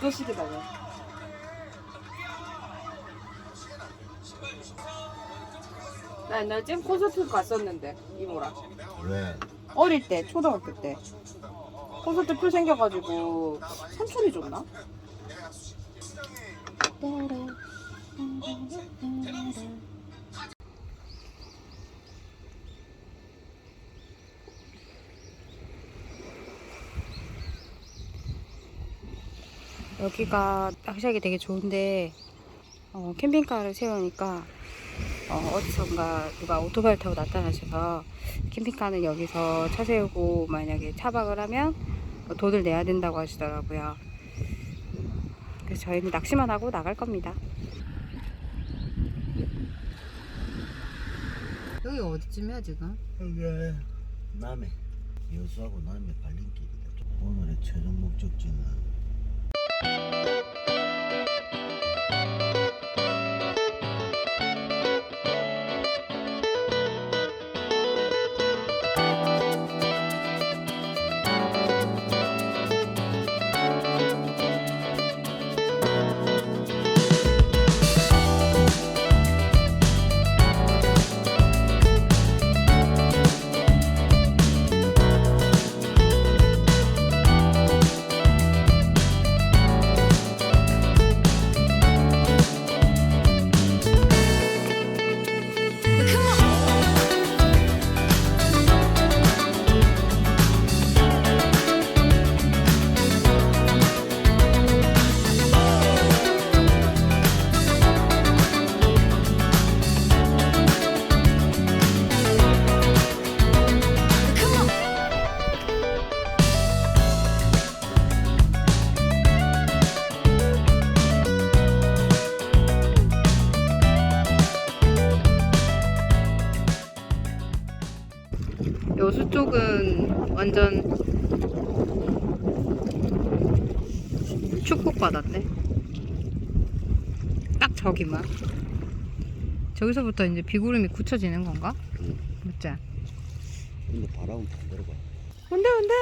또 시키다고. 나 옛날에 잼 콘서트 갔었는데 이모랑 왜? 어릴 때 초등학교 때 콘서트 표 생겨가지고 삼촌이 줬나? 여기가 낚시하기 되게 좋은데 어, 캠핑카를 세우니까 어, 어디선가 누가 오토바이를 타고 나타나셔서 캠핑카는 여기서 차 세우고 만약에 차박을 하면 뭐 돈을 내야 된다고 하시더라고요. 그래서 저희는 낚시만 하고 나갈 겁니다. 여기 어디쯤이야 지금? 여기 남해 여수하고 남해 갈림길이다. 오늘의 최종 목적지는 여 딱 저기만. 저기서부터 이제 비구름이 굳혀지는 건가? 맞지? 근데 바람은 반대로 가. 온대 온대.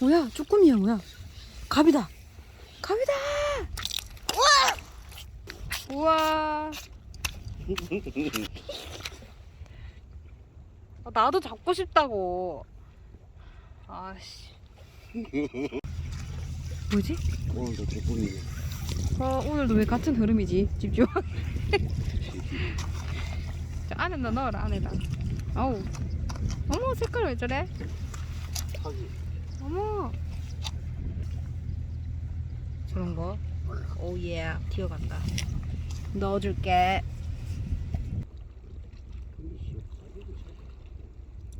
뭐야? 쭈꾸미야 뭐야? 갑이다. 갑이다. 우와. 우와. 아, 나도 잡고 싶다고. 아씨. 뭐지? 오늘도 조금이 어, 오늘도 왜 같은 흐름이지? 집중. 저 안에다 넣어라 안에다. 아우. 어머 색깔 왜 저래? 타기. 어머. 저런 거. 오예. 튀어간다. 넣어줄게.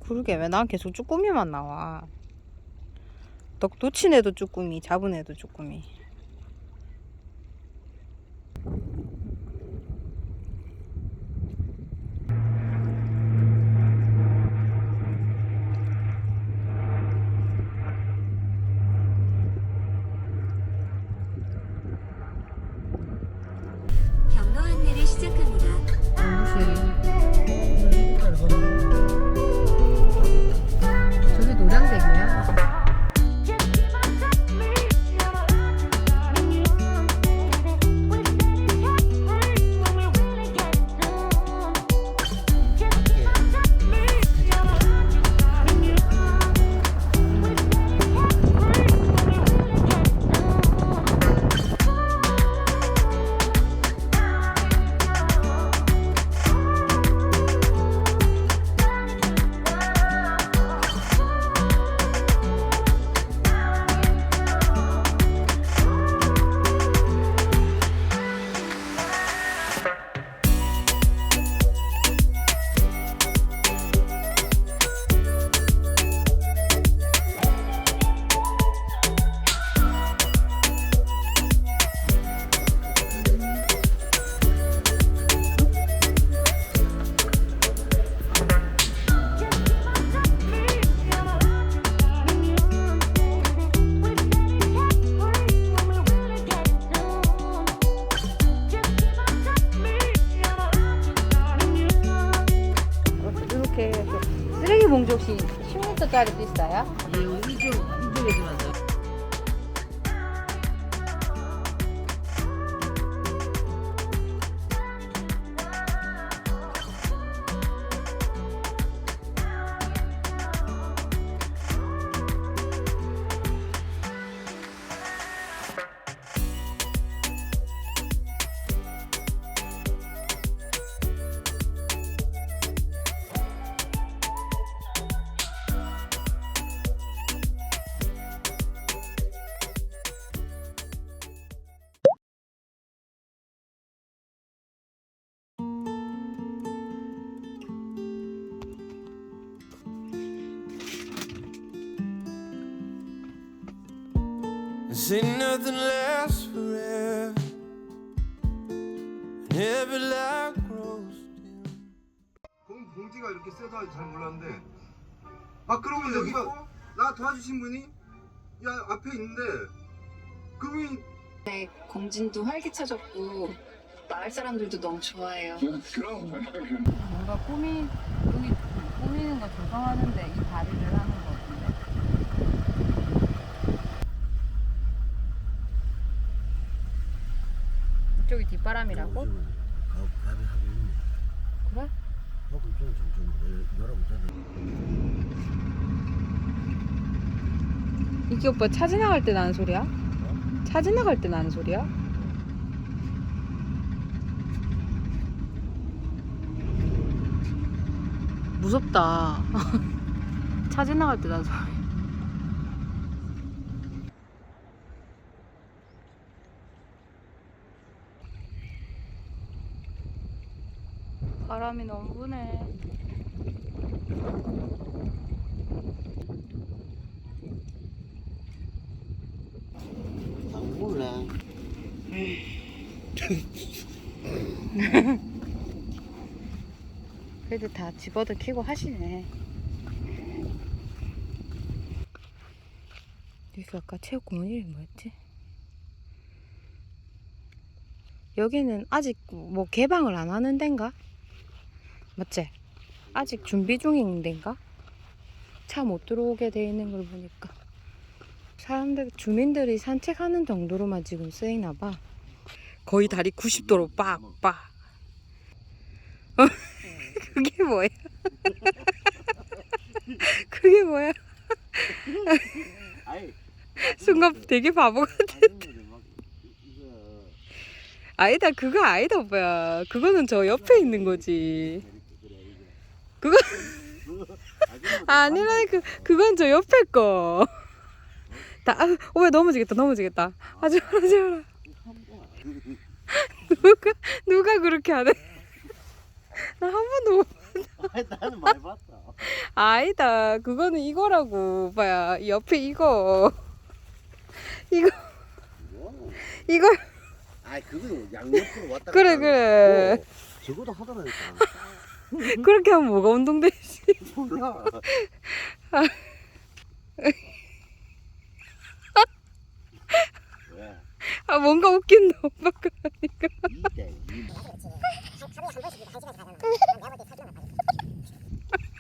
그러게 왜 난 계속 쭈꾸미만 나와. 너 놓친 애도 쭈꾸미, 잡은 애도 쭈꾸미. Say nothing lasts forever. And every life grows dim. 봉, 봉지가 이렇게 세다 잘 몰랐는데 아 그러면 여기가 나 도와주신 분이 야 앞에 있는데 그분이 네, 공진도 활기차졌고 마을 사람들도 너무 좋아해요. 뭔가 꾸미 여기 꾸미는 거 조성하는데 이 다리를 하는 거 같은데. 그래? 있잖아. 이게 오빠 차 지나갈 때 나는 소리야? 차 지나갈 때 나는 소리야? 무섭다. 차 지나갈 때 나는 소리. 바람이 너무 부네. 안 몰라. 그래도 다 집어도 키고 하시네. 여기 아까 체육공원 이름이 뭐였지? 여기는 아직 뭐 개방을 안 하는 데인가? 맞지? 아직 준비 중인 데인가? 차 못 들어오게 돼 있는 걸 보니까 사람들 주민들이 산책하는 정도로만 지금 쓰이나 봐. 거의 다리 90도로 빡빡. 그게 뭐야? 그게 뭐야? 순간 되게 바보 이거 아니다, 그거 아니다, 오빠야. 그거는 저 옆에 있는 거지. 그거 자전거 아니라 그 그건 저 옆에 거. 다, 아, 오빠 넘어지겠다, 넘어지겠다. 하지 마라, 하지 마라. 누가 누가 그렇게 하네? 나 한 번도 못- 아니 나는 많이 봤다. 아니다. 그거는 이거라고, 오빠야. 이 옆에 이거. 이거 이거 이거 아 그거 양옆으로 왔다 그래, 갔다 그래. 저거도 하더라니까. 그렇게 하면 뭐가 운동되지? 몰라. 왜? 아 뭔가 웃긴다 오빠. 이때 이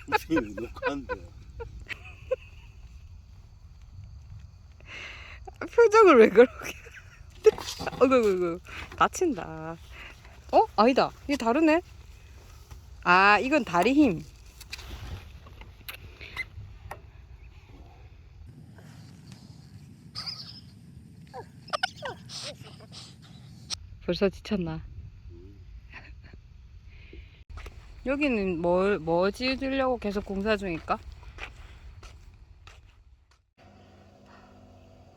무슨 녹화한데 표정을 왜 그렇게? 어이구 어이구 다친다. 어 아니다. 이게 다르네. 아 이건 다리 힘. 벌써 지쳤나? 여기는 뭘, 뭐 지으려고 계속 공사 중일까?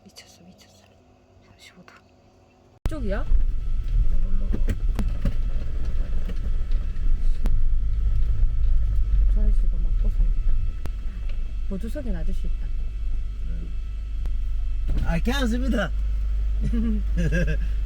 미쳤어, 미쳤어. 35도. 이쪽이야? 저 아저씨가 막 벗어났다. 보조석엔 아저씨 있다. 아 괜찮습니다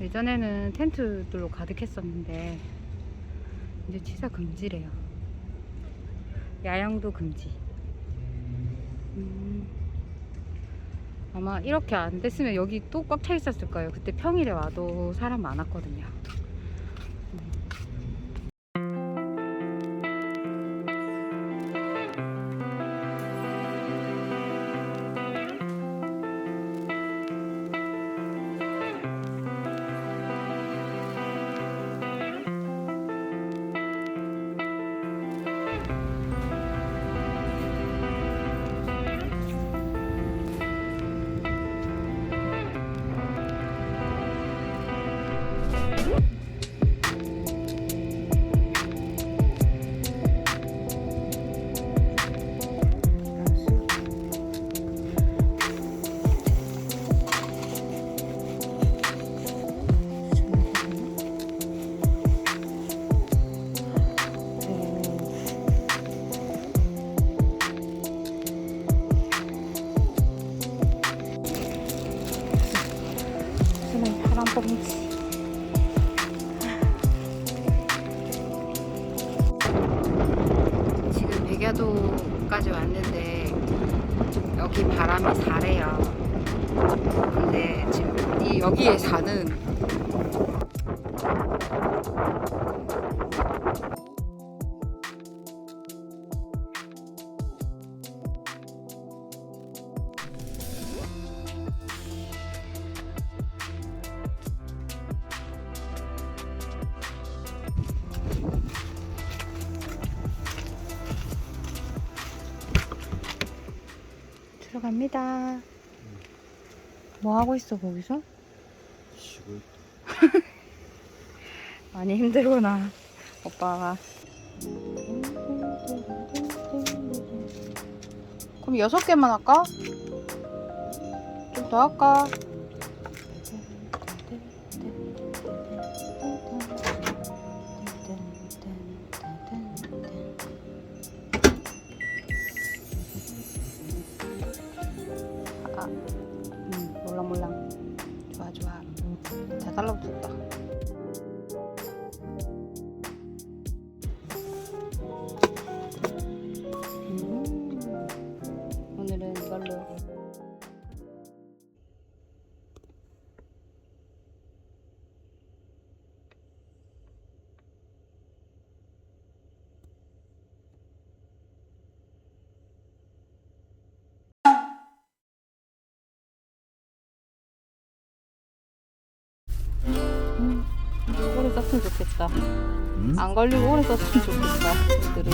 예전에는 텐트들로 가득했었는데 이제 취사 금지래요. 야영도 금지. 음, 아마 이렇게 안 됐으면 여기 또 꽉 차 있었을 거예요. 그때 평일에 와도 사람 많았거든요. 갑니다. 뭐 하고 있어 거기서? 쉬고 있다. 많이 힘들구나 오빠가. 그럼 여섯 개만 할까? 좀 더 할까? 썼으면 좋겠다. 안 걸리고 오래 썼으면 좋겠다. 애들이.